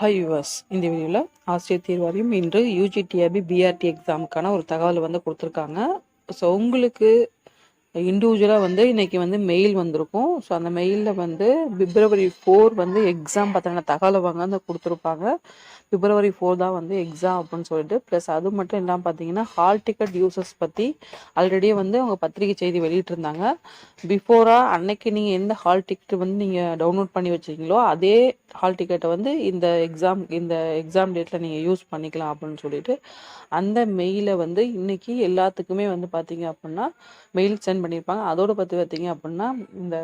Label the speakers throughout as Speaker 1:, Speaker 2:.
Speaker 1: Hi viewers இந்த வீடியோவில் ஆசிரியர் தேர்வாரியம் இன்று யூஜிடிஆர்பி பிஆர்டி எக்ஸாமுக்கான ஒரு தகவல் வந்து கொடுத்துருக்காங்க. ஸோ உங்களுக்கு இண்டிவிஜுவலாக வந்து இன்னைக்கு வந்து மெயில் வந்திருக்கும். ஸோ அந்த மெயிலில் வந்து பிப்ரவரி ஃபோர் வந்து எக்ஸாம் பற்றின தகவலை வாங்க கொடுத்துருப்பாங்க. பிப்ரவரி ஃபோர் தான் வந்து எக்ஸாம் அப்படின்னு சொல்லிட்டு. ப்ளஸ் அது மட்டும் இல்லாமல் பார்த்தீங்கன்னா ஹால் டிக்கெட் யூசர்ஸ் பற்றி ஆல்ரெடியே வந்து அவங்க பத்திரிகை செய்தி வெளியிட்டிருந்தாங்க. பிஃபோராக அன்னைக்கு நீங்கள் எந்த ஹால் டிக்கெட் வந்து நீங்கள் டவுன்லோட் பண்ணி வச்சிருக்கீங்களோ அதே ஹால் டிக்கெட்டை வந்து இந்த எக்ஸாம் இந்த எக்ஸாம் டேட்டில் நீங்கள் யூஸ் பண்ணிக்கலாம் அப்படின்னு சொல்லிட்டு அந்த மெயிலை வந்து இன்னைக்கு எல்லாத்துக்குமே வந்து பார்த்தீங்க அப்படின்னா மெயில் சென்ட் பண்ணியிருப்பாங்க அதோட பற்றி பார்த்தீங்க அப்படின்னா இந்த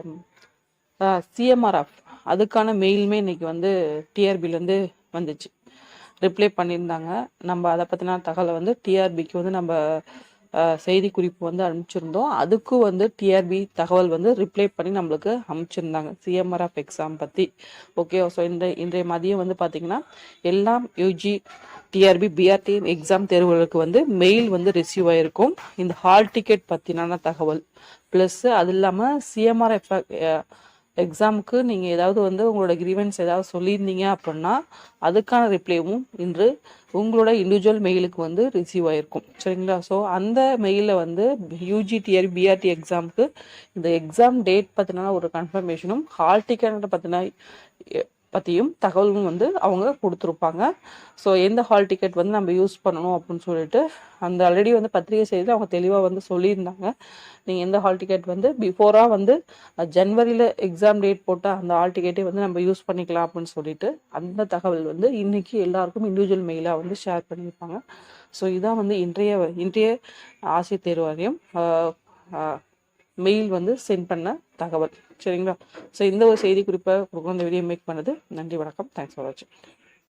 Speaker 1: சிஎம்ஆர்எஃப் அதுக்கான மெயிலுமே இன்னைக்கு வந்து டிஆர்பிலேருந்து வந்துச்சு. ரிப்ளை பண்ணியிருந்தாங்க நம்ம அதை பற்றின தகவலை வந்து டிஆர்பிக்கு வந்து நம்ம செய்தி குறிப்பு வந்து அனுப்பிச்சிருந்தோம். அதுக்கும் வந்து டிஆர்பி தகவல் வந்து ரிப்ளை பண்ணி நம்மளுக்கு அனுப்பிச்சிருந்தாங்க. சிஎம்ஆர்எஃப் எக்ஸாம் பற்றி ஓகே ஸோ இந்த இன்றைய மதியம் வந்து பார்த்தீங்கன்னா எல்லாம் யூஜி டிஆர்பி பிஆர்டி எக்ஸாம் தேர்வுகளுக்கு வந்து மெயில் வந்து ரிசீவ் ஆயிருக்கும். இந்த ஹால் டிக்கெட் பற்றினான தகவல். ப்ளஸ்ஸு அது இல்லாமல் சிஎம்ஆர்எஃப் எக்ஸாமுக்கு நீங்கள் ஏதாவது வந்து உங்களோட கிரீவன்ஸ் ஏதாவது சொல்லியிருந்தீங்க அப்படின்னா அதுக்கான ரிப்ளைவும் இன்று உங்களோட இண்டிவிஜுவல் மெயிலுக்கு வந்து ரிசீவ் ஆயிருக்கும். சரிங்களா? ஸோ அந்த மெயிலில் வந்து யூஜிடிஆர் பிஆர்டி எக்ஸாமுக்கு இந்த எக்ஸாம் டேட் பற்றினா ஒரு கன்ஃபர்மேஷனும் ஹால் டிக்கெட் பற்றின பற்றியும் தகவலும் வந்து அவங்க கொடுத்துருப்பாங்க. ஸோ எந்த ஹால் டிக்கெட் வந்து நம்ம யூஸ் பண்ணணும் அப்படின்னு சொல்லிட்டு அந்த ஆல்ரெடி வந்து பத்திரிகை செய்தியில் அவங்க தெளிவாக வந்து சொல்லியிருந்தாங்க. நீங்கள் எந்த ஹால் டிக்கெட் வந்து பிஃபோராக வந்து ஜனவரியில் எக்ஸாம் டேட் போட்ட அந்த ஹால் டிக்கெட்டே வந்து நம்ம யூஸ் பண்ணிக்கலாம் அப்படின்னு சொல்லிட்டு அந்த தகவல் வந்து இன்றைக்கி எல்லாருக்கும் இண்டிவிஜுவல் மெயிலாக வந்து ஷேர் பண்ணியிருப்பாங்க. ஸோ இதான் வந்து இன்றைய இன்றைய ஆசிரியர் தேர்வாரியம். மெயில் வந்து சென்ட் பண்ண தகவல். சரிங்களா? ஸோ இந்த ஒரு செய்தி குறிப்பை இந்த வீடியோ மேக் பண்ணது. நன்றி வணக்கம். தேங்க்ஸ் ஃபார் வாட்சிங்